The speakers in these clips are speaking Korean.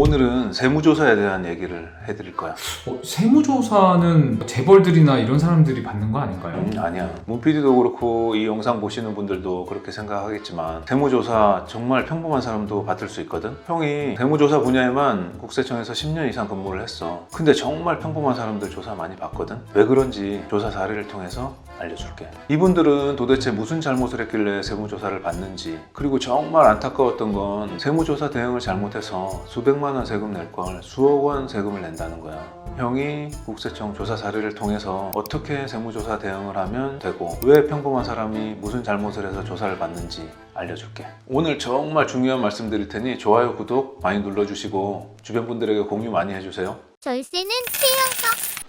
오늘은 세무조사에 대한 얘기를 해드릴 거야. 어, 세무조사는 재벌들이나 이런 사람들이 받는 거 아닌가요? 음, 아니야. 문PD도 그렇고 이 영상 보시는 분들도 그렇게 생각하겠지만 세무조사 정말 평범한 사람도 받을 수 있거든. 형이 세무조사 분야에만 국세청에서 10년 이상 근무를 했어. 근데 정말 평범한 사람들 조사 많이 받거든. 왜 그런지 조사 사례를 통해서 알려줄게. 이분들은 도대체 무슨 잘못을 했길래 세무조사를 받는지 그리고 정말 안타까웠던 건 세무조사 대응을 잘못해서 수백만 원 세금 낼 걸 수억 원 세금을 낸다는 거야. 형이 국세청 조사 사례를 통해서 어떻게 세무조사 대응을 하면 되고 왜 평범한 사람이 무슨 잘못을 해서 조사를 받는지 알려줄게. 오늘 정말 중요한 말씀 드릴 테니 좋아요, 구독 많이 눌러주시고 주변 분들에게 공유 많이 해주세요. 절세는 음,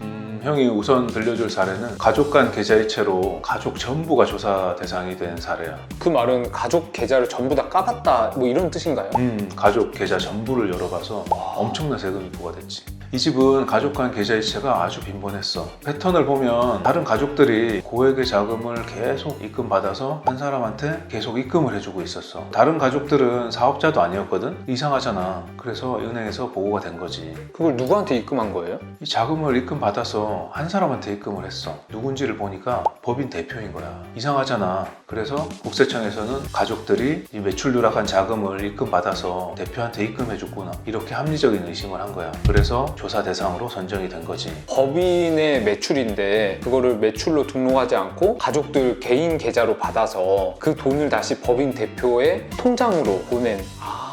형이 우선 들려줄 사례는 가족 간 계좌이체로 가족 전부가 조사 대상이 된 사례야. 그 말은 가족 계좌를 전부 다 까봤다 뭐 이런 뜻인가요? 음, 가족 계좌 전부를 열어봐서 엄청난 세금이 부과됐지. 이 집은 가족 간 계좌이체가 아주 빈번했어. 패턴을 보면 다른 가족들이 고액의 자금을 계속 입금받아서 한 사람한테 계속 입금을 해주고 있었어. 다른 가족들은 사업자도 아니었거든? 이상하잖아. 그래서 은행에서 보고가 된 거지. 그걸 누구한테 입금한 거예요? 이 자금을 입금받아서 한 사람한테 입금을 했어. 누군지를 보니까 법인 대표인 거야. 이상하잖아. 그래서 국세청에서는 가족들이 이 매출 누락한 자금을 입금받아서 대표한테 입금해줬구나. 이렇게 합리적인 의심을 한 거야. 그래서 조사 대상으로 선정이 된 거지. 법인의 매출인데 그거를 매출로 등록하지 않고 가족들 개인 계좌로 받아서 그 돈을 다시 법인 대표의 통장으로 보낸 아이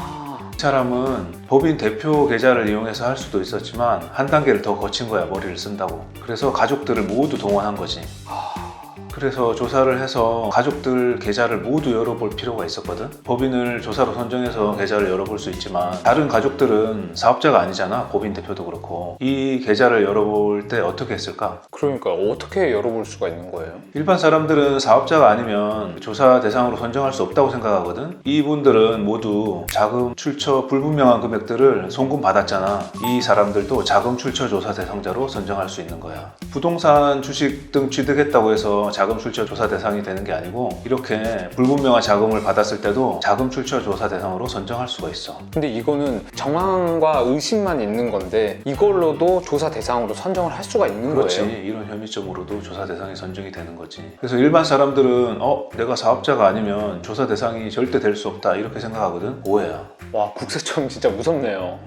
사람은 법인 대표 계좌를 이용해서 할 수도 있었지만 한 단계를 더 거친 거야. 머리를 쓴다고. 그래서 가족들을 모두 동원한 거지. 그래서 조사를 해서 가족들 계좌를 모두 열어볼 필요가 있었거든. 법인을 조사로 선정해서 계좌를 열어볼 수 있지만 다른 가족들은 사업자가 아니잖아. 법인 대표도 그렇고 이 계좌를 열어볼 때 어떻게 했을까? 그러니까 어떻게 열어볼 수가 있는 거예요? 일반 사람들은 사업자가 아니면 조사 대상으로 선정할 수 없다고 생각하거든. 이분들은 모두 자금 출처 불분명한 금액들을 송금 받았잖아. 이 사람들도 자금 출처 조사 대상자로 선정할 수 있는 거야. 부동산 주식 등 취득했다고 해서 자금 출처 조사 대상이 되는 게 아니고 이렇게 불분명한 자금을 받았을 때도 자금 출처 조사 대상으로 선정할 수가 있어. 근데 이거는 정황과 의심만 있는 건데 이걸로도 조사 대상으로 선정을 할 수가 있는 그렇지. 거예요? 이런 혐의점으로도 조사 대상이 선정이 되는 거지. 그래서 일반 사람들은 어 내가 사업자가 아니면 조사 대상이 절대 될 수 없다 이렇게 생각하거든? 오해야. 와 국세청 진짜 무섭네요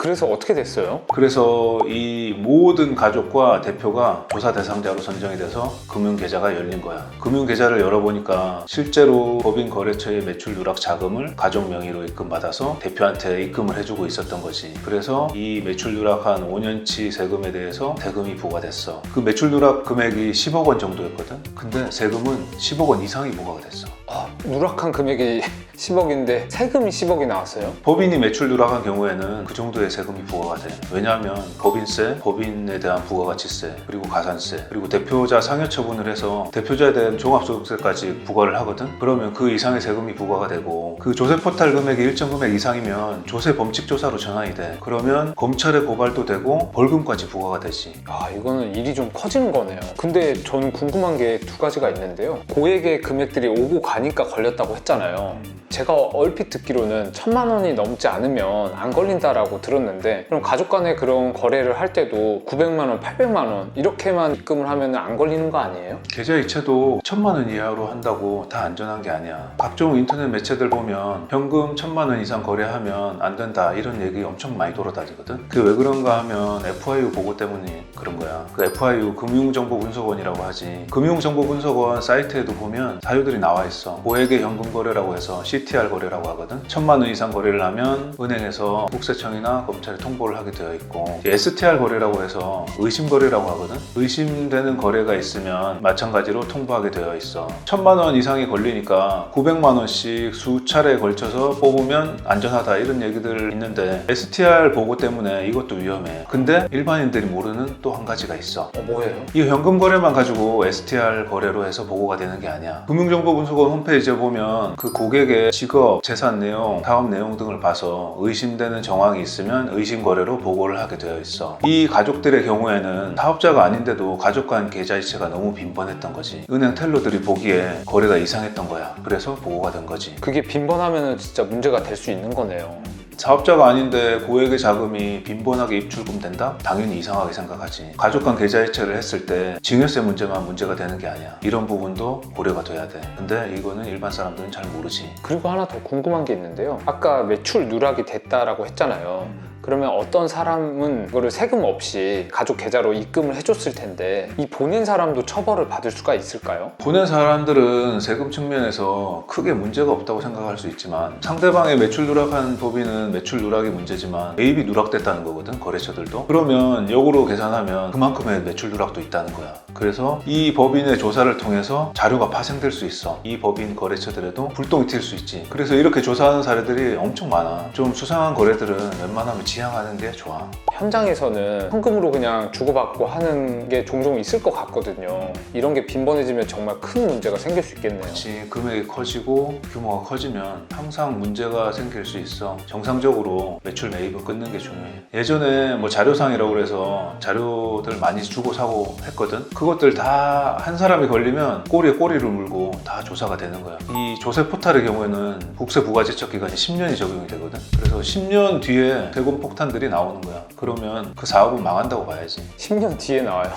그래서 어떻게 됐어요? 그래서 이 모든 가족과 대표가 조사 대상자로 선정이 돼서 금융계좌가 열린 거야. 금융계좌를 열어보니까 실제로 법인 거래처의 매출 누락 자금을 가족 명의로 입금받아서 대표한테 입금을 해주고 있었던 거지. 그래서 이 매출 누락한 5년치 세금에 대해서 대금이 부과됐어. 그 매출 누락 금액이 10억 원 정도였거든. 근데 세금은 10억 원 이상이 부과가 됐어. 아, 누락한 금액이 10억인데 세금이 10억이 나왔어요? 법인이 매출 누락한 경우에는 그 정도의 세금이 부과가 돼. 왜냐하면 법인세, 법인에 대한 부가가치세, 그리고 가산세, 그리고 대표자 상여 처분을 해서 대표자에 대한 종합소득세까지 부과를 하거든. 그러면 그 이상의 세금이 부과가 되고 그 조세 포탈 금액이 일정 금액 이상이면 조세 범칙 조사로 전환이 돼. 그러면 검찰에 고발도 되고 벌금까지 부과가 되지. 아 이거는 일이 좀 커지는 거네요 근데 저는 궁금한 게 두 가지가 있는데요 고액의 금액들이 오고 가니까 걸렸다고 했잖아요 제가 얼핏 듣기로는 천만 원이 넘지 않으면 안 걸린다라고 들었는데 그럼 가족 간에 그런 거래를 할 때도 900만 원, 800만 원 이렇게만 입금을 하면 안 걸리는 거 아니에요? 계좌 이체도 천만 원 이하로 한다고 다 안전한 게 아니야. 각종 인터넷 매체들 보면 현금 천만 원 이상 거래하면 안 된다 이런 얘기 엄청 많이 돌아다니거든. 그게 왜 그런가 하면 FIU 보고 때문에 그런 거야. 그 FIU 금융정보분석원이라고 하지. 금융정보분석원 사이트에도 보면 사유들이 나와 있어. 고액의 현금 거래라고 해서 CTR 거래라고 하거든. 천만 원 이상 거래를 하면 은행에서 국세청이나 검찰에 통보를 하게 되어 있고 STR 거래라고 해서 의심 거래라고 하거든. 의심되는 거래가 있으면 마찬가지로 통보하게 되어 있어. 천만 원 이상이 걸리니까 900만 원씩 수차례에 걸쳐서 뽑으면 안전하다 이런 얘기들 있는데 STR 보고 때문에 이것도 위험해. 근데 일반인들이 모르는 또 한 가지가 있어. 어 뭐예요? 이 현금 거래만 가지고 STR 거래로 해서 보고가 되는 게 아니야. 금융정보분석원 홈페이지에 보면 그 고객의 직업, 재산 내용, 사업 내용 등을 봐서 의심되는 정황이 있으면 의심 거래로 보고를 하게 되어 있어. 이 가족들의 경우에는 사업자가 아닌데도 가족 간 계좌이체가 너무 빈번했던 거지. 은행 텔러들이 보기에 거래가 이상했던 거야. 그래서 보고가 된 거지. 그게 빈번하면 진짜 문제가 될 수 있는 거네요 사업자가 아닌데 고액의 자금이 빈번하게 입출금 된다? 당연히 이상하게 생각하지. 가족 간 계좌 이체를 했을 때 증여세 문제만 문제가 되는 게 아니야. 이런 부분도 고려가 돼야 돼. 근데 이거는 일반 사람들은 잘 모르지. 그리고 하나 더 궁금한 게 있는데요. 아까 매출 누락이 됐다라고 했잖아요. 그러면 어떤 사람은 그거를 세금 없이 가족 계좌로 입금을 해줬을 텐데 이 보낸 사람도 처벌을 받을 수가 있을까요? 보낸 사람들은 세금 측면에서 크게 문제가 없다고 생각할 수 있지만 상대방의 매출 누락한 법인은 매출 누락이 문제지만 매입이 누락됐다는 거거든 거래처들도. 그러면 역으로 계산하면 그만큼의 매출 누락도 있다는 거야. 그래서 이 법인의 조사를 통해서 자료가 파생될 수 있어. 이 법인 거래처들에도 불똥이 튈 수 있지. 그래서 이렇게 조사하는 사례들이 엄청 많아. 좀 수상한 거래들은 웬만하면 지양하는 게 좋아? 현장에서는 현금으로 그냥 주고받고 하는 게 종종 있을 것 같거든요. 이런 게 빈번해지면 정말 큰 문제가 생길 수 있겠네요. 그렇지 금액이 커지고 규모가 커지면 항상 문제가 생길 수 있어. 정상적으로 매출 매입은 끊는 게 중요해. 예전에 뭐 자료상이라고 그래서 자료들 많이 주고 사고 했거든. 그것들 다 한 사람이 걸리면 꼬리에 꼬리를 물고 다 조사가 되는 거야. 이 조세 포탈의 경우에는 국세 부가제척 기간이 10년이 적용이 되거든. 그래서 10년 뒤에 세금 폭탄들이 나오는 거야 그러면 그 사업은 망한다고 봐야지 10년 뒤에 나와요.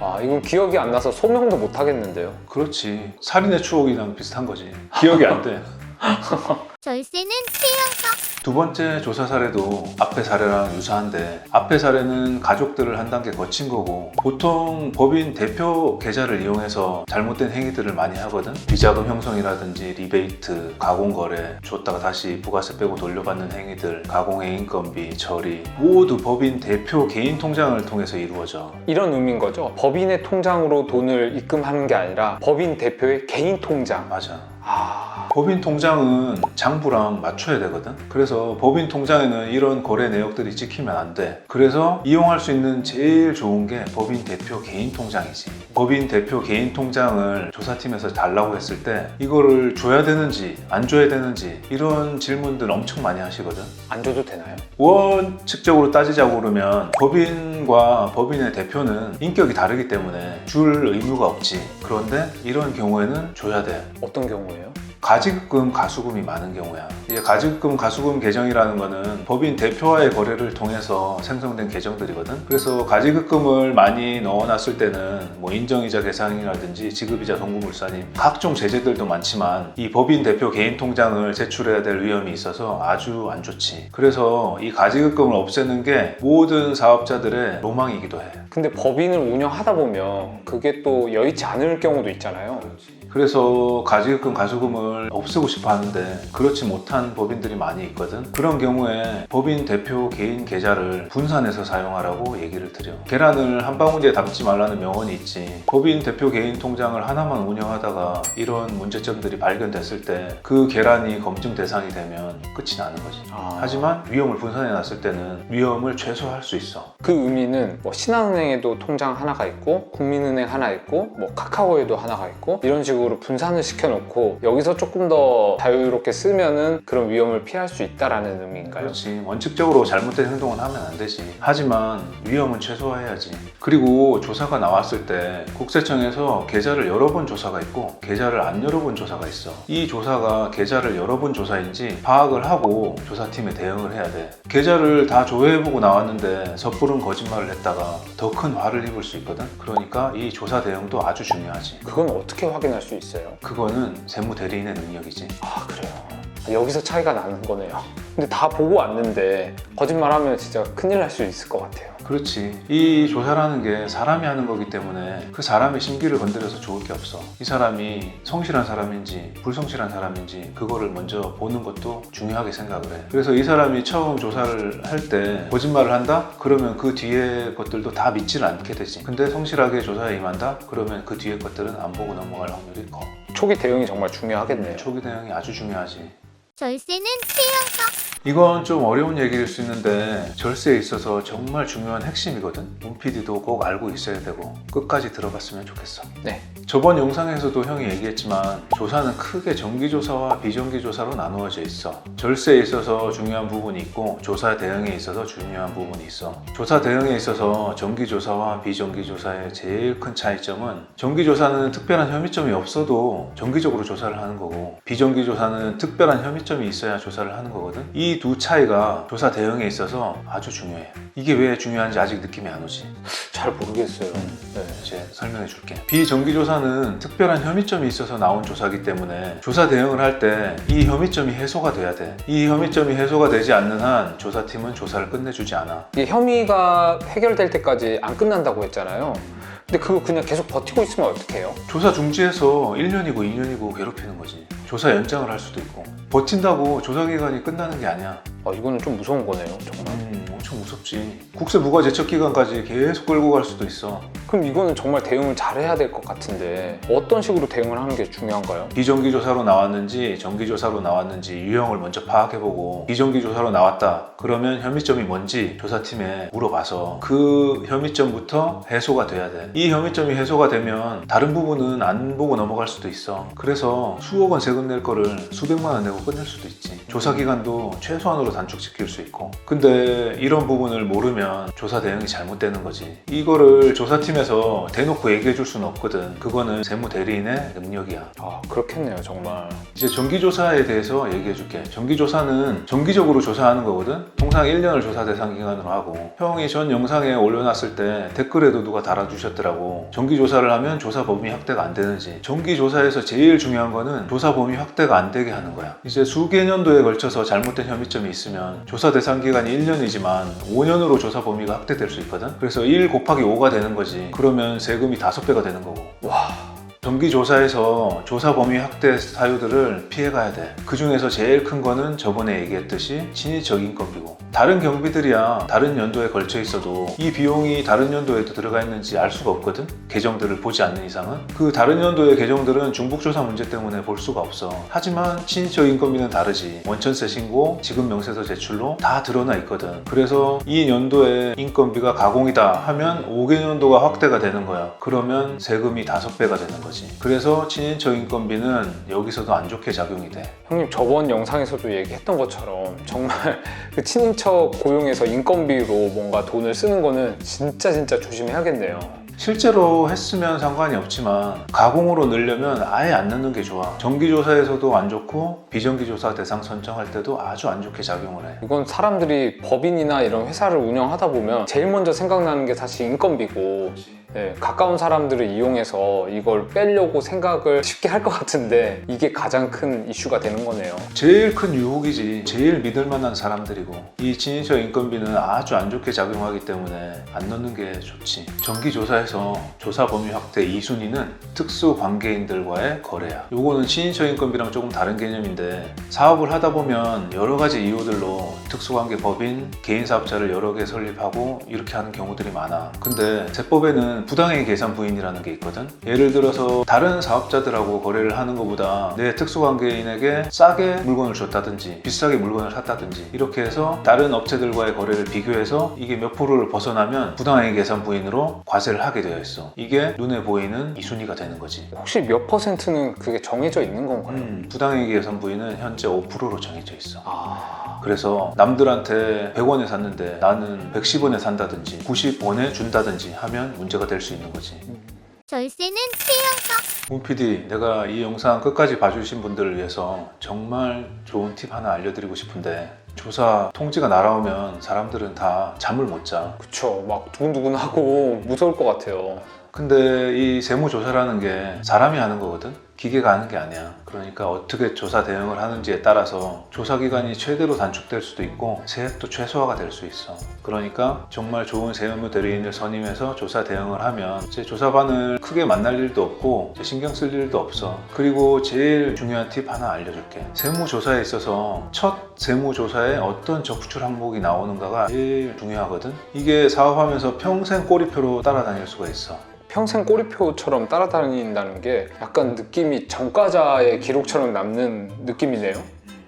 아, 이건 기억이 안 나서 소명도 못 하겠는데요. 그렇지 살인의 추억이랑 비슷한 거지 기억이 안 돼 절세는 최영석. 두 번째 조사 사례도 앞의 사례랑 유사한데 앞의 사례는 가족들을 한 단계 거친 거고 보통 법인 대표 계좌를 이용해서 잘못된 행위들을 많이 하거든 비자금 형성이라든지 리베이트, 가공거래 줬다가 다시 부가세 빼고 돌려받는 행위들 가공의 인건비, 처리 모두 법인 대표 개인 통장을 통해서 이루어져 이런 의미인 거죠. 법인의 통장으로 돈을 입금하는 게 아니라 법인 대표의 개인 통장. 맞아 아, 법인 통장은 장부랑 맞춰야 되거든. 그래서 법인 통장에는 이런 거래 내역들이 찍히면 안 돼. 그래서 이용할 수 있는 제일 좋은 게 법인 대표 개인 통장이지. 법인 대표 개인 통장을 조사팀에서 달라고 했을 때 이거를 줘야 되는지 안 줘야 되는지 이런 질문들 엄청 많이 하시거든. 안 줘도 되나요? 원칙적으로 따지자고 그러면 법인과 법인의 대표는 인격이 다르기 때문에 줄 의무가 없지. 그런데 이런 경우에는 줘야 돼. 어떤 경우예요? 가지급금 가수금이 많은 경우야. 이게 가지급금 가수금 계정이라는 거는 법인 대표와의 거래를 통해서 생성된 계정들이거든. 그래서 가지급금을 많이 넣어놨을 때는 뭐 인정이자 계산이라든지 지급이자 송금물산임 각종 제재들도 많지만 이 법인 대표 개인 통장을 제출해야 될 위험이 있어서 아주 안 좋지. 그래서 이 가지급금을 없애는 게 모든 사업자들의 로망이기도 해. 근데 법인을 운영하다 보면 그게 또 여의치 않을 경우도 있잖아요. 그 래서 가지급금 가수금을 없애고 싶어 하는데 그렇지 못한 법인들이 많이 있거든. 그런 경우에 법인 대표 개인 계좌를 분산해서 사용하라고 얘기를 드려. 계란을 한 바구니에 담지 말라는 명언이 있지. 법인 대표 개인 통장을 하나만 운영하다가 이런 문제점들이 발견됐을 때 그 계란이 검증 대상이 되면 끝이 나는 거지. 아, 하지만 위험을 분산해 놨을 때는 위험을 최소화할 수 있어. 그 의미는 뭐 신한은행에도 통장 하나가 있고 국민은행 하나 있고 뭐 카카오에도 하나가 있고 이런 식으로 분산을 시켜놓고 여기서 조금 더 자유롭게 쓰면은 그런 위험을 피할 수 있다라는 의미인가요? 그렇지. 원칙적으로 잘못된 행동은 하면 안 되지. 하지만 위험은 최소화해야지. 그리고 조사가 나왔을 때 국세청에서 계좌를 여러 번 조사가 있고 계좌를 안 열어본 조사가 있어. 이 조사가 계좌를 여러 번 조사인지 파악을 하고 조사팀에 대응을 해야 돼. 계좌를 다 조회해보고 나왔는데 섣부른 거짓말을 했다가 더 큰 화를 입을 수 있거든? 그러니까 이 조사 대응도 아주 중요하지. 그건 어떻게 확인할 수 있어요? 그거는 세무 대리인의 능력이지 아 그래요. 여기서 차이가 나는 거네요. 근데 다 보고 왔는데 거짓말하면 진짜 큰일 날 수 있을 것 같아요. 그렇지. 이 조사라는 게 사람이 하는 거기 때문에 그 사람의 심기를 건드려서 좋을 게 없어. 이 사람이 성실한 사람인지 불성실한 사람인지 그거를 먼저 보는 것도 중요하게 생각을 해. 그래서 이 사람이 처음 조사를 할 때 거짓말을 한다? 그러면 그 뒤에 것들도 다 믿지는 않게 되지. 근데 성실하게 조사에 임한다? 그러면 그 뒤에 것들은 안 보고 넘어갈 확률이 커. 초기 대응이 정말 중요하겠네요. 초기 대응이 아주 중요하지. 절세는 최영석. 이건 좀 어려운 얘기일 수 있는데 절세에 있어서 정말 중요한 핵심이거든. 문PD도 꼭 알고 있어야 되고 끝까지 들어봤으면 좋겠어. 네. 저번 영상에서도 형이 얘기했지만 조사는 크게 정기조사와 비정기조사로 나누어져 있어. 절세에 있어서 중요한 부분이 있고 조사 대응에 있어서 중요한 부분이 있어. 조사 대응에 있어서 정기조사와 비정기조사의 제일 큰 차이점은 정기조사는 특별한 혐의점이 없어도 정기적으로 조사를 하는 거고 비정기조사는 특별한 혐의점이 있어야 조사를 하는 거거든. 이두 차이가 조사 대응에 있어서 아주 중요해. 이게 왜 중요한지 아직 느낌이 안 오지. 잘 모르겠어요. 음. 네. 이제 설명해 줄게. 비정기 조사는 특별한 혐의점이 있어서 나온 조사기 때문에 조사 대응을 할 때 이 혐의점이 해소가 돼야 돼. 이 혐의점이 해소가 되지 않는 한 조사팀은 조사를 끝내주지 않아. 이게 혐의가 해결될 때까지 안 끝난다고 했잖아요. 근데 그거 그냥 계속 버티고 있으면 어떡해요? 조사 중지해서 1년이고 2년이고 괴롭히는 거지. 조사 연장을 할 수도 있고. 버틴다고 조사 기간이 끝나는 게 아니야. 아, 이거는 좀 무서운 거네요, 정말. 음, 엄청 무섭지. 국세 무과 제척 기간까지 계속 끌고 갈 수도 있어. 그럼 이거는 정말 대응을 잘해야 될 것 같은데 어떤 식으로 대응을 하는 게 중요한가요? 비정기조사로 나왔는지 정기조사로 나왔는지 유형을 먼저 파악해보고 비정기조사로 나왔다 그러면 혐의점이 뭔지 조사팀에 물어봐서 그 혐의점부터 해소가 돼야 돼이 혐의점이 해소가 되면 다른 부분은 안 보고 넘어갈 수도 있어 그래서 수억 원 세금 낼 거를 수백만 원 내고 끝낼 수도 있지 조사 기간도 최소한으로 단축시킬 수 있고 근데 이런 부분을 모르면 조사 대응이 잘못되는 거지 이거를 조사팀에서 대놓고 얘기해 줄 수는 없거든 그거는 세무 대리인의 능력이야 아, 그렇겠네요, 정말. 이제 정기조사에 대해서 얘기해 줄게. 정기조사는 정기적으로 조사하는 거거든? 통상 1년을 조사 대상 기간으로 하고. 형이 전 영상에 올려놨을 때 댓글에도 누가 달아주셨더라고. 정기조사를 하면 조사 범위 확대가 안 되는지. 정기조사에서 제일 중요한 거는 조사 범위 확대가 안 되게 하는 거야. 이제 수개 년도에 걸쳐서 잘못된 혐의점이 있으면 조사 대상 기간이 1년이지만 5년으로 조사 범위가 확대될 수 있거든? 그래서 1 곱하기 5가 되는 거지. 그러면 세금이 5배가 되는 거고. 와, 정기조사에서 조사 범위 확대 사유들을 피해가야 돼. 그 중에서 제일 큰 거는 저번에 얘기했듯이 친위적 인건비고. 다른 경비들이야 다른 연도에 걸쳐 있어도 이 비용이 다른 연도에도 들어가 있는지 알 수가 없거든? 계정들을 보지 않는 이상은. 그 다른 연도의 계정들은 중복조사 문제 때문에 볼 수가 없어. 하지만 친위적 인건비는 다르지. 원천세 신고, 지급 명세서 제출로 다 드러나 있거든. 그래서 이 연도의 인건비가 가공이다 하면 5개년도가 확대가 되는 거야. 그러면 세금이 5배가 되는 거지. 그래서 친인척 인건비는 여기서도 안 좋게 작용이 돼. 형님 저번 영상에서도 얘기했던 것처럼 정말 그 친인척 고용해서 인건비로 뭔가 돈을 쓰는 거는 진짜 진짜 조심해야겠네요. 실제로 했으면 상관이 없지만 가공으로 넣으려면 아예 안 넣는 게 좋아. 정기조사에서도 안 좋고 비정기조사 대상 선정할 때도 아주 안 좋게 작용을 해. 이건 사람들이 법인이나 이런 회사를 운영하다 보면 제일 먼저 생각나는 게 사실 인건비고 네, 가까운 사람들을 이용해서 이걸 빼려고 생각을 쉽게 할 것 같은데 이게 가장 큰 이슈가 되는 거네요. 제일 큰 유혹이지. 제일 믿을 만한 사람들이고 이 친인척 인건비는 아주 안 좋게 작용하기 때문에 안 넣는 게 좋지. 정기조사에서 조사 범위 확대 2순위는 특수 관계인들과의 거래야. 요거는 친인척 인건비랑 조금 다른 개념인데 사업을 하다 보면 여러 가지 이유들로 특수관계 법인, 개인 사업자를 여러 개 설립하고 이렇게 하는 경우들이 많아. 근데 세법에는 부당행 계산 부인이라는 게 있거든. 예를 들어서 다른 사업자들하고 거래를 하는 것보다 내 특수관계인에게 싸게 물건을 줬다든지 비싸게 물건을 샀다든지 이렇게 해서 다른 업체들과의 거래를 비교해서 이게 몇 프로를 벗어나면 부당행 계산 부인으로 과세를 하게 되어 있어. 이게 눈에 보이는 이순위가 되는 거지. 혹시 몇 퍼센트는 그게 정해져 있는 건가요? 음, 부당행 계산 부인은 현재 5%로 정해져 있어. 아, 그래서 남들한테 100원에 샀는데 나는 110원에 산다든지 90원에 준다든지 하면 문제가 될 수 있는 거지. 절세는 최영석. 문 PD, 내가 이 영상 끝까지 봐주신 분들을 위해서 정말 좋은 팁 하나 알려드리고 싶은데 조사 통지가 날아오면 사람들은 다 잠을 못 자. 그쵸. 막 두근두근하고 무서울 것 같아요. 근데 이 세무조사라는 게 사람이 하는 거거든? 기계가 하는 게 아니야. 그러니까 어떻게 조사 대응을 하는지에 따라서 조사 기간이 최대로 단축될 수도 있고 세액도 최소화가 될 수 있어. 그러니까 정말 좋은 세무 대리인을 선임해서 조사 대응을 하면 이제 조사반을 크게 만날 일도 없고 신경 쓸 일도 없어. 그리고 제일 중요한 팁 하나 알려줄게. 세무 조사에 있어서 첫 세무 조사에 어떤 적출 항목이 나오는가가 제일 중요하거든. 이게 사업하면서 평생 꼬리표로 따라다닐 수가 있어. 평생 꼬리표처럼 따라다닌다는 게 약간 느낌이 전과자의 기록처럼 남는 느낌이네요.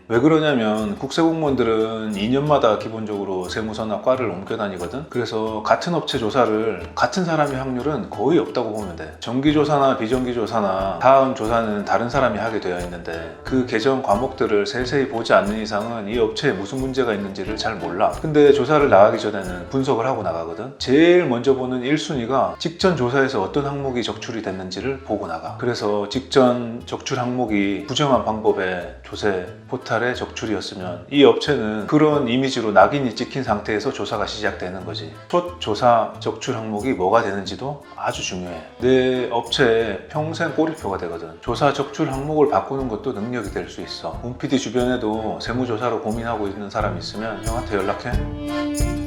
왜 그러냐면 국세공무원들은 2년마다 기본적으로 세무서나 과를 옮겨 다니거든. 그래서 같은 업체 조사를 같은 사람이 확률은 거의 없다고 보면 돼. 정기조사나 비정기조사나 다음 조사는 다른 사람이 하게 되어 있는데 그 계정 과목들을 세세히 보지 않는 이상은 이 업체에 무슨 문제가 있는지를 잘 몰라. 근데 조사를 나가기 전에는 분석을 하고 나가거든. 제일 먼저 보는 1순위가 직전 조사에서 어떤 항목이 적출이 됐는지를 보고 나가. 그래서 직전 적출 항목이 부정한 방법의 조세 포탈 의 적출이었으면 이 업체는 그런 이미지로 낙인이 찍힌 상태에서 조사가 시작되는 거지. 첫 조사 적출 항목이 뭐가 되는지도 아주 중요해. 내 업체에 평생 꼬리표가 되거든. 조사 적출 항목을 바꾸는 것도 능력이 될 수 있어. 웅PD 주변에도 세무조사로 고민하고 있는 사람 있으면 형한테 연락해.